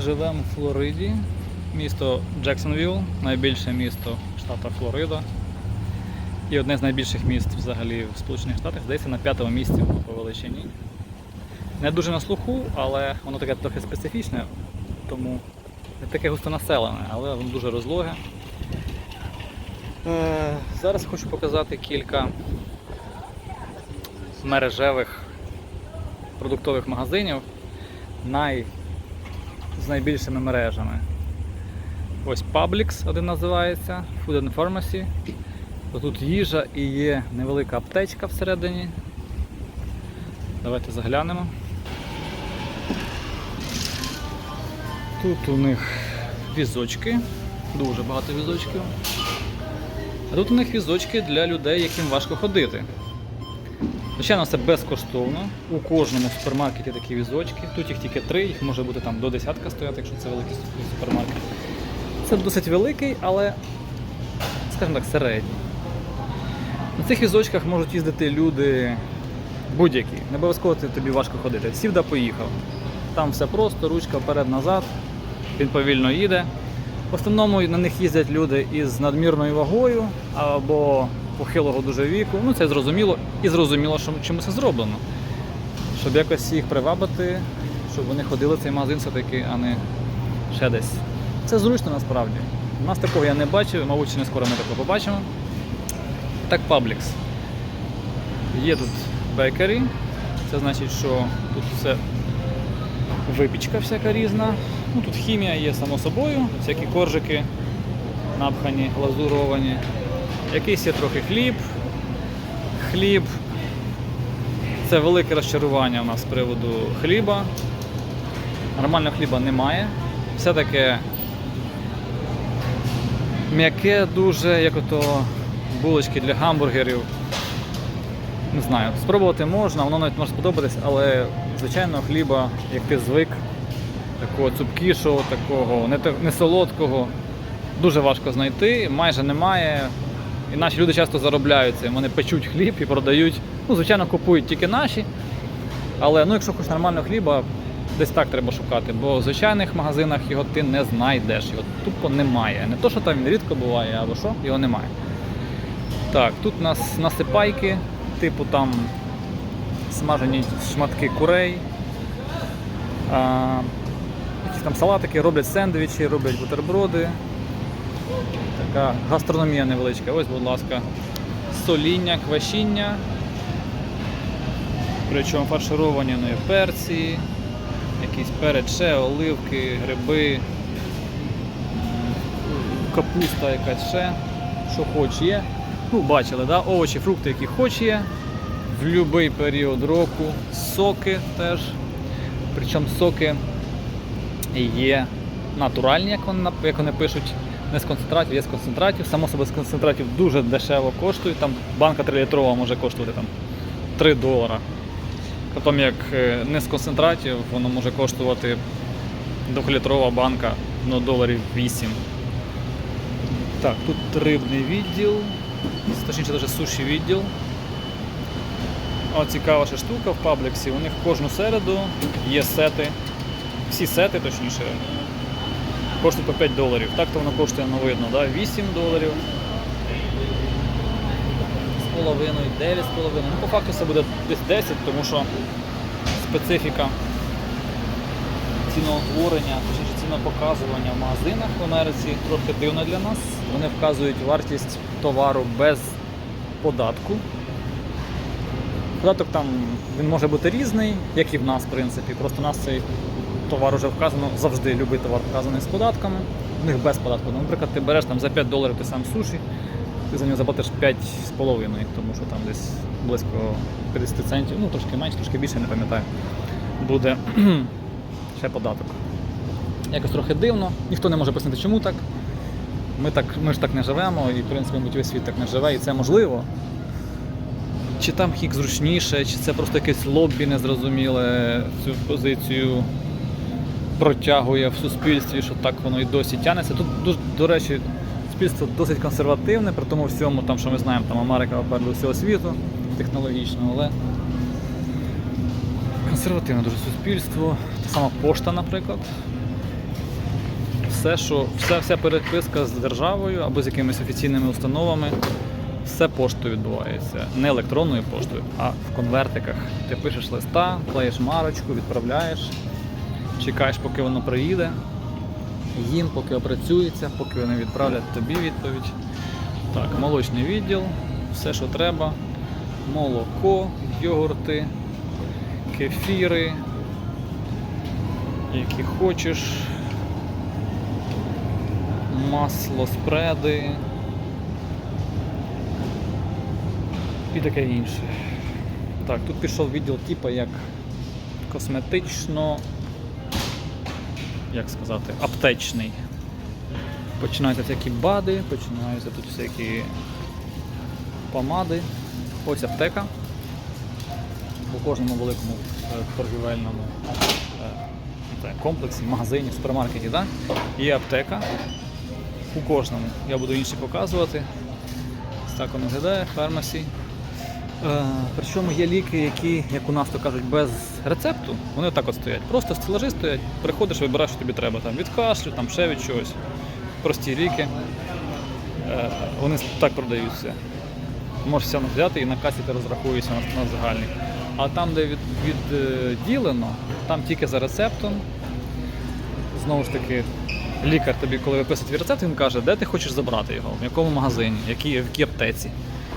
Ми живемо в Флориді, місто Джексонвілл, найбільше місто штату Флорида. І одне з найбільших міст взагалі в Сполучених Штатах, здається, на п'ятому місці по величині. Не дуже на слуху, але воно таке трохи специфічне, тому не таке густонаселене, але воно дуже розлоге. Е, зараз хочу показати кілька мережевих продуктових магазинів. З найбільшими мережами. Ось Publix один називається, Food and Pharmacy. Тут їжа і є невелика аптечка всередині. Давайте заглянемо. Тут у них візочки, дуже багато візочків. А тут у них візочки для людей, яким важко ходити. Звичайно, це безкоштовно. У кожному супермаркеті такі візочки. Тут їх тільки три, їх може бути там до десятка стояти, якщо це великий супермаркет. Це досить великий, але, скажімо так, середній. На цих візочках можуть їздити люди будь-які. Не обов'язково тобі важко ходити. Сів да поїхав. Там все просто, ручка вперед-назад, він повільно їде. В основному на них їздять люди із надмірною вагою або похилого дуже віку. Ну це зрозуміло і зрозуміло, що чому це зроблено. Щоб якось їх привабити, щоб вони ходили цей магазин все-таки, а не ще десь. Це зручно насправді. У нас такого я не бачив, мабуть, не скоро ми такого побачимо. Так Publix. Є тут бейкері. Це значить, що тут все випічка всяка різна. Ну, тут хімія є само собою, всякі коржики напхані, глазуровані. Якийсь є трохи хліб. Хліб. Це велике розчарування у нас з приводу хліба. Нормального хліба немає. Все таке м'яке дуже, як ото булочки для гамбургерів. Не знаю, спробувати можна, воно навіть може сподобатись, але звичайно хліба, як ти звик, такого цупкішого, такого, не, солодкого, дуже важко знайти, майже немає. І наші люди часто заробляють цим. Вони печуть хліб і продають. Ну, звичайно, купують тільки наші. Але ну, якщо хочеш нормального хліба, десь так треба шукати, бо в звичайних магазинах його ти не знайдеш, його тупо немає. Не то, що там він рідко буває, або що, його немає. Так, тут у нас насипайки, типу там смажені шматки курей. А, якісь там салатики, роблять сендвічі, роблять бутерброди. Така гастрономія невеличка. Ось, будь ласка, соління, квашіння. Причому фаршировані ну, перці, якийсь перець, ще, оливки, гриби, капуста якась ще, що хоч є. Ну, бачили, да? овочі, фрукти, які хоч є. В будь-який період року. Соки теж. Причому соки є натуральні, як вони, як вони пишуть, не з концентратів, є з концентратів. Само собі з концентратів дуже дешево коштують. Там банка 3-літрова може коштувати там, 3 долара. Потім як е, не з концентратів, воно може коштувати 2-літрова банка ну, доларів 8. Так, тут рибний відділ, точніше навіть суші відділ. О, цікава ще штука в Пабліксі. У них кожну середу є сети. Всі сети, точніше, коштують по 5 доларів. Так то воно коштує, ну видно, да? 8 доларів. З половиною, 9 з половиною. Ну, по факту це буде десь 10, тому що специфіка ціноутворення, точніше цінопоказування в магазинах в Америці трохи дивна для нас. Вони вказують вартість товару без податку. Податок там він може бути різний, як і в нас, в принципі. Просто у нас цей товар вже вказано завжди, будь-який товар вказаний з податками. У них без податку. Ну, наприклад, ти береш там за 5 доларів ти сам суші, ти за нього заплатиш 5,5, тому що там десь близько 50 центів, ну трошки менше, трошки більше, не пам'ятаю, буде ще податок. Якось трохи дивно, ніхто не може пояснити, чому так. Ми, так, ми ж так не живемо, і в принципі мабуть, весь світ так не живе, і це можливо. Чи там їх зручніше, чи це просто якесь лоббі незрозуміле цю позицію протягує в суспільстві, що так воно і досі тянеться. Тут, дуже- до речі, суспільство досить консервативне, при тому всьому, там, що ми знаємо, там Америка попереду всього світу технологічно, але консервативне дуже суспільство. Та сама пошта, наприклад. все, що вся, вся переписка з державою або з якимись офіційними установами, все поштою відбувається. Не електронною поштою, а в конвертиках. Ти пишеш листа, клеїш марочку, відправляєш, чекаєш, поки воно приїде, їм, поки опрацюється, поки вони відправлять тобі відповідь. Так, молочний відділ, все, що треба. Молоко, йогурти, кефіри, які хочеш, масло, спреди і таке інше. Так, тут пішов відділ типу як косметично, як сказати, аптечний. Починаються всякі бади, починаються тут всякі помади. Ось аптека. У кожному великому е, торгівельному е, комплексі, магазині, супермаркеті, да? є аптека. У кожному. Я буду інші показувати. Так воно виглядає, фармасі. Е, причому є ліки, які, як у нас то кажуть, без рецепту, вони так от стоять. Просто стелажі стоять, приходиш, вибираєш, що тобі треба. Там, від кашлю, там, ще від чогось. Прості ліки. Е, вони так продаються. Можеш все взяти і на касі ти розрахуєшся на, загальний. А там, де від, відділено, там тільки за рецептом. Знову ж таки, лікар тобі, коли виписує твій рецепт, він каже, де ти хочеш забрати його, в якому магазині, в якій аптеці.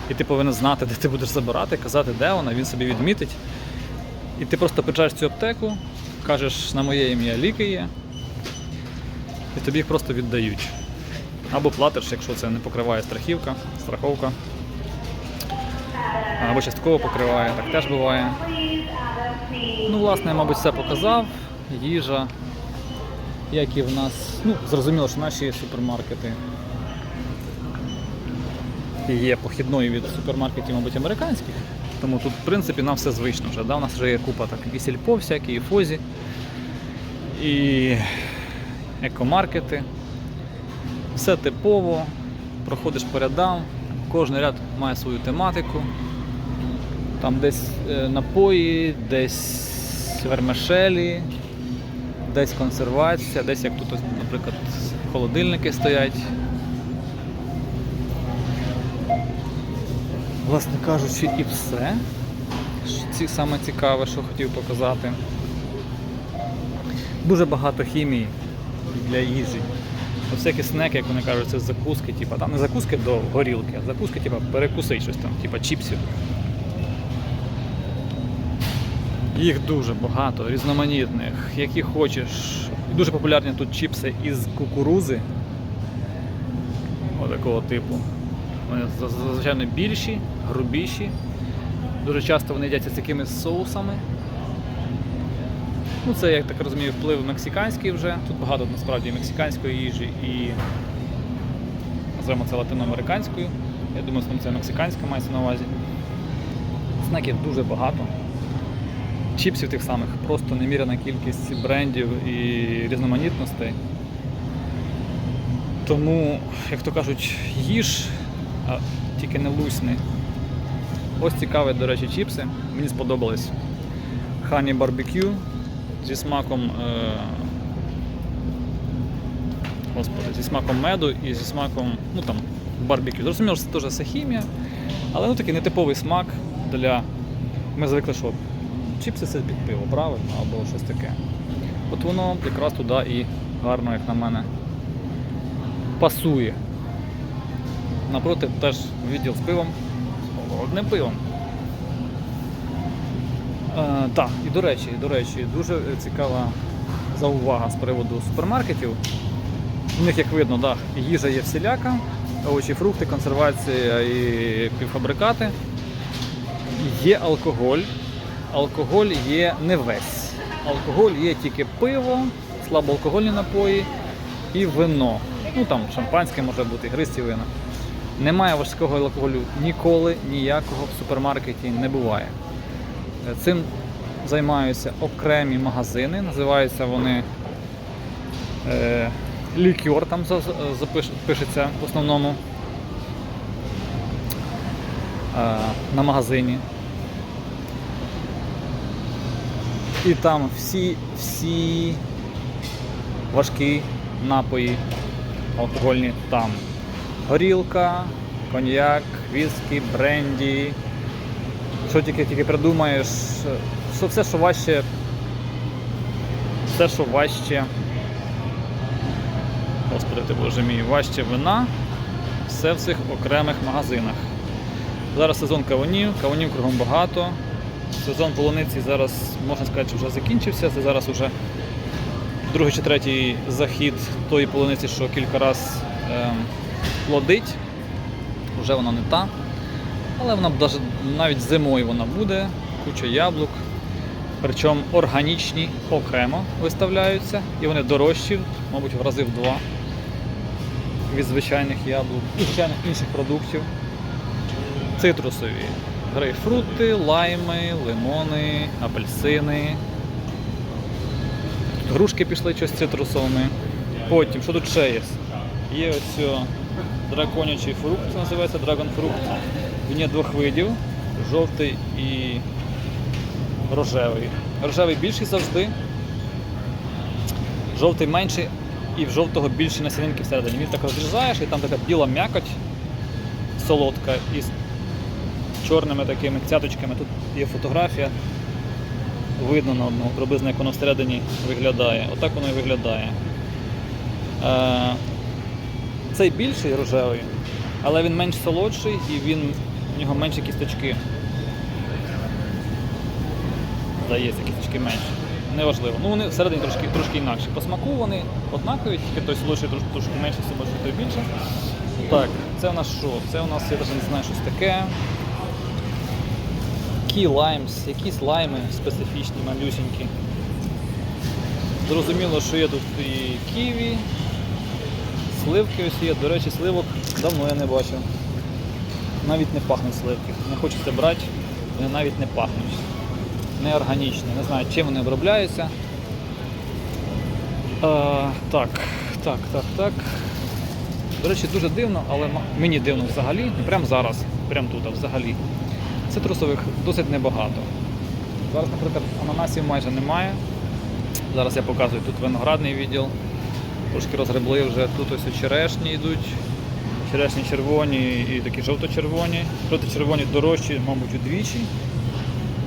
І ти повинен знати, де ти будеш забирати, казати, де вона, він собі відмітить. І ти просто приїжджаєш в цю аптеку, кажеш, на моє ім'я ліки є, і тобі їх просто віддають. Або платиш, якщо це не покриває страхівка, страховка. Або частково покриває, так теж буває. Ну, власне, я, мабуть, все показав. Їжа, як і в нас. Ну, зрозуміло, що наші супермаркети є похідною від супермаркетів, мабуть, американських. Тому тут, в принципі, нам все звично вже. Да? У нас вже є купа так, і сільпо всякі, і фозі, і екомаркети. Все типово, проходиш по рядам, кожен ряд має свою тематику. Там десь е, напої, десь вермишелі, десь консервація, десь як тут, наприклад, холодильники стоять. Власне кажучи, і все. Ці саме цікаве, що хотів показати. Дуже багато хімії для їжі. Всякі снеки, як вони кажуть, це закуски, типу, там не закуски до горілки, а закуски, типу, перекуси щось там, типу чіпсів. Їх дуже багато, різноманітних, які хочеш. Дуже популярні тут чіпси із кукурузи. Отакого типу. Вони за- зазвичай більші, грубіші. Дуже часто вони їдяться з якимись соусами. Ну, це, як так розумію, вплив мексиканський вже. Тут багато насправді мексиканської їжі і називаємо це латиноамериканською. Я думаю, що це мексиканська мається на увазі. Снеків дуже багато. Чіпсів тих самих, просто неміряна кількість брендів і різноманітностей. Тому, як то кажуть, їж, а тільки не лусни. Ось цікаві, до речі, чіпси. Мені сподобались. Хані барбекю зі смаком. Е... Господи, зі смаком меду і зі смаком, ну там, барбекю. Зрозуміло, що це теж все хімія, але ну такий нетиповий смак для. Ми звикли, що чіпси це під пиво, правильно, або щось таке. От воно якраз туди і гарно, як на мене, пасує. Напроти теж відділ з пивом, з холодним пивом. Е, так, і до речі, до речі, дуже цікава заувага з приводу супермаркетів. У них, як видно, да, їжа є всіляка, овочі, фрукти, консервація і півфабрикати. Є алкоголь. Алкоголь є не весь. Алкоголь є тільки пиво, слабоалкогольні напої і вино. Ну там шампанське може бути, гристі вина. Немає важкого алкоголю ніколи ніякого в супермаркеті не буває. Е, Цим займаються окремі магазини, називаються вони е, лікер, там пишеться в основному е, на магазині. І там всі, всі важкі напої алкогольні там. Горілка, коньяк, віскі, бренді. Що тільки тільки придумаєш, що все, що важче, все, що важче. Господи ти боже мій, важче вина, все в цих окремих магазинах. Зараз сезон кавунів, кавунів кругом багато. Сезон полуниці зараз, можна сказати, що вже закінчився. Це зараз вже другий чи третій захід тої полуниці, що кілька разів ем, плодить. Вже вона не та. Але вона навіть зимою вона буде, куча яблук. Причому органічні окремо виставляються, і вони дорожчі, мабуть, в рази в два від звичайних яблук і звичайних інших продуктів. Цитрусові. Грейпфрути, лайми, лимони, апельсини. Грушки пішли щось цитрусовими. Потім, що тут ще є? Є ось драконячий фрукт, називається драгонфрукт. Він є двох видів: жовтий і рожевий. Рожевий більший завжди. Жовтий менший і в жовтого більше насінинки всередині. Він так розрізаєш і там така біла м'якоть солодка із чорними такими цяточками. Тут є фотографія. Видно на одному, приблизно як воно всередині виглядає. Отак воно і виглядає. Цей більший рожевий, але він менш солодший і він, в нього менші кісточки. Здається, кісточки менші. Неважливо. Ну вони всередині трошки, трошки інакші. По смаку вони однакові, тільки той солодший трошки, трошки менший, солодший той більше. Так, це у нас що? Це у нас, я навіть не знаю, щось таке. Key limes, якісь лайми специфічні, малюсінькі. Зрозуміло, що є тут і ківі, сливки ось є. До речі, сливок давно я не бачив. Навіть не пахнуть сливки. Не хочеться брати, вони навіть не пахнуть. Не органічні. Не знаю, чим вони обробляються. А, так, так, так, так. До речі, дуже дивно, але мені дивно взагалі, прямо зараз, прямо тут, взагалі. Цитрусових досить небагато. Зараз, наприклад, ананасів майже немає. Зараз я показую тут виноградний відділ. Трошки розгребли вже. Тут ось черешні йдуть. Черешні червоні і такі жовто-червоні. Жовто-червоні дорожчі, мабуть, удвічі.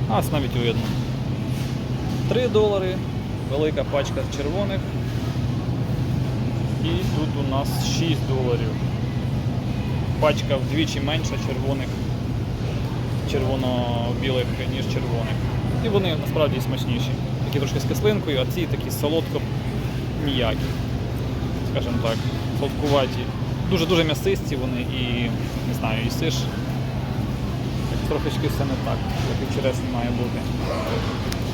А ось навіть видно. 3 долари, велика пачка червоних. І тут у нас 6 доларів. Пачка вдвічі менша червоних, червоно-білих, ніж червоних. І вони насправді смачніші. Такі трошки з кислинкою, а ці такі солодко ніякі. Скажімо так, солодкуваті. Дуже-дуже м'ясисті вони і не знаю, їсиш. Так трошечки все не так, як і черешні має бути.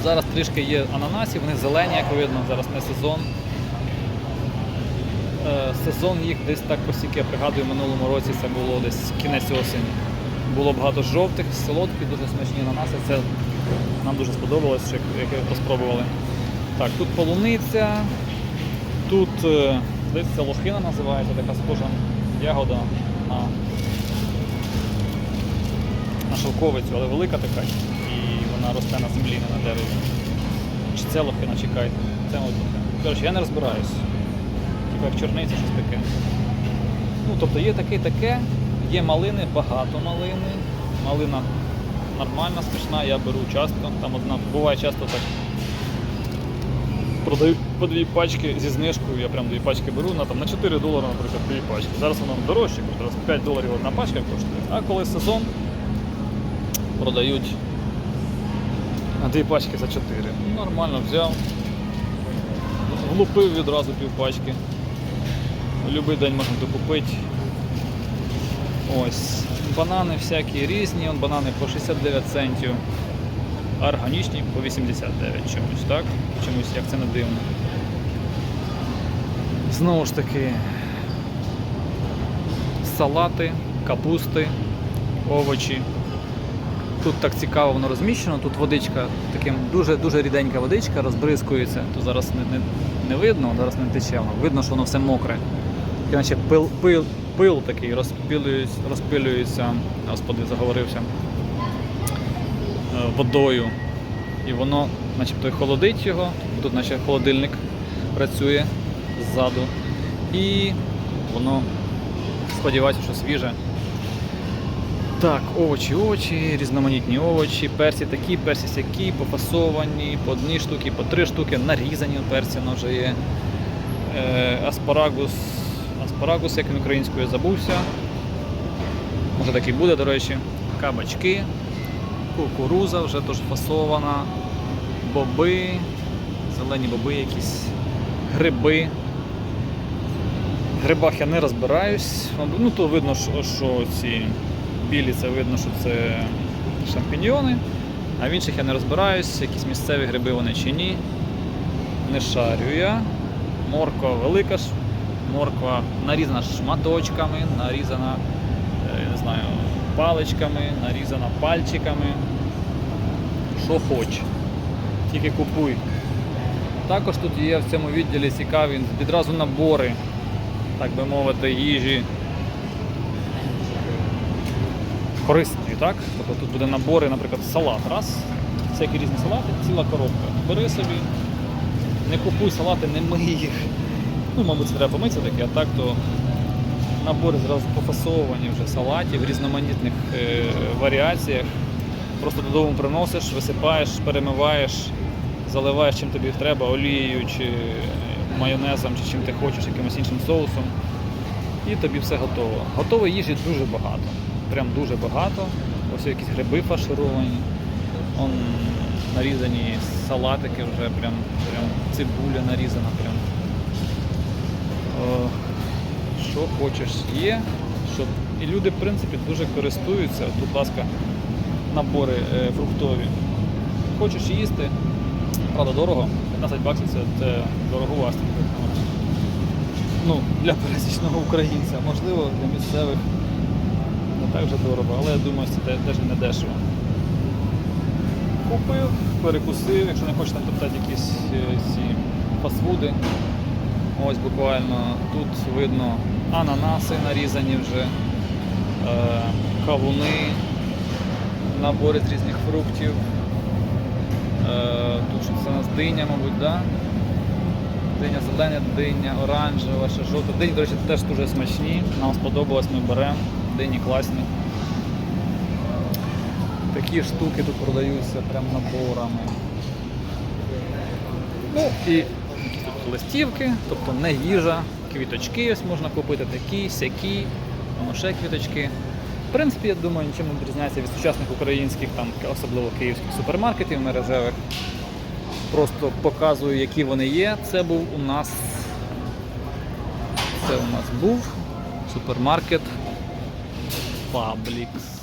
Зараз трішки є ананасів, вони зелені, як видно, зараз не сезон. Е, Сезон їх десь так посіки, я пригадую, в минулому році це було десь кінець осені. Було багато жовтих, солодких, дуже смачні ананаси. Це нам дуже сподобалось, як, розпробували. Так, тут полуниця, тут е, здається, лохина називається, така схожа ягода на, на шовковицю, але велика така. І вона росте на землі, не на дереві. Чи це лохина, чекайте. Це. Коротше, я не розбираюсь. Типу як чорниця, щось таке. Ну, тобто є таке таке, є малини, багато малини. Малина нормальна, смачна, я беру часто. Там одна буває часто так. Продають по дві пачки зі знижкою, я прям дві пачки беру на, там, на 4 долари, наприклад, дві пачки. Зараз воно дорожче, зараз 5 доларів одна пачка коштує. А коли сезон, продають на дві пачки за 4. Ну, Нормально взяв. Влупив відразу пів пачки. Любий день можна докупити. Ось. Банани всякі різні, он банани по 69 центів. Органічні по 89 чомусь, так? Чомусь, як це не дивно. Знову ж таки, салати, капусти, овочі. Тут так цікаво воно розміщено, тут водичка, таким дуже-дуже ріденька водичка розбризкується. Тут зараз не, не, не видно, зараз не тече, видно, що воно все мокре. Таке, наче пил, пил, пил такий розпилюється, розпилюється, господи, заговорився, е, водою. І воно, начебто, холодить його, тут наче холодильник працює ззаду. І воно сподіваюся, що свіже. Так, овочі, овочі, різноманітні овочі, персі такі, персі сякі, пофасовані, по одні штуки, по три штуки, нарізані персі воно вже є. Е, аспарагус, аспарагус, як він українською забувся. Може так і буде, до речі. Кабачки, кукуруза вже теж фасована, боби, зелені боби якісь, гриби. Грибах я не розбираюсь. Ну, то видно, що, ці білі, це видно, що це шампіньйони. А в інших я не розбираюсь, якісь місцеві гриби вони чи ні. Не шарю я. Морква велика ж. Морква нарізана шматочками, нарізана, е, не знаю, паличками, нарізана пальчиками. Що хоч. Тільки купуй. Також тут є в цьому відділі цікаві відразу набори, так би мовити, їжі корисні, так? Тобто тут буде набори, наприклад, салат. Раз, всякі різні салати, ціла коробка. Бери собі, не купуй салати, не мий їх. Ну, мабуть, це треба помитися таке, а так то набори зразу пофасовані вже салатів, різноманітних е, варіаціях. Просто додому приносиш, висипаєш, перемиваєш, заливаєш чим тобі треба, олією чи майонезом, чи чим ти хочеш, якимось іншим соусом. І тобі все готово. Готової їжі дуже багато. Прям дуже багато. Ось якісь гриби фаршировані. Он нарізані салатики вже, прям, прям цибуля нарізана. Прям. О, що хочеш є. Щоб... І люди, в принципі, дуже користуються. Тут, будь ласка, набори е, фруктові. Хочеш їсти, правда, дорого. 15 баксів це, дороговасто. Ну, для пересічного українця, можливо, для місцевих не так вже дорого, але я думаю, це теж не дешево. Купив, перекусив, якщо не хочеш там топтати якісь е, ці фастфуди. Ось буквально тут видно ананаси нарізані вже, е, кавуни, набори з різних фруктів. Е, тут що це у нас диня, мабуть, да? Диня зелена, диня оранжева, ще жовта. Дині, до речі, теж дуже смачні. Нам сподобалось, ми беремо. Дині класні. Такі штуки тут продаються прям наборами. Ну і тут листівки, тобто не їжа, квіточки ось можна купити такі, сякі, ще квіточки. В принципі, я думаю, нічим не відрізняється від сучасних українських, там, особливо київських супермаркетів мережевих. Просто показую, які вони є. Це був у нас. Це у нас був супермаркет Publix.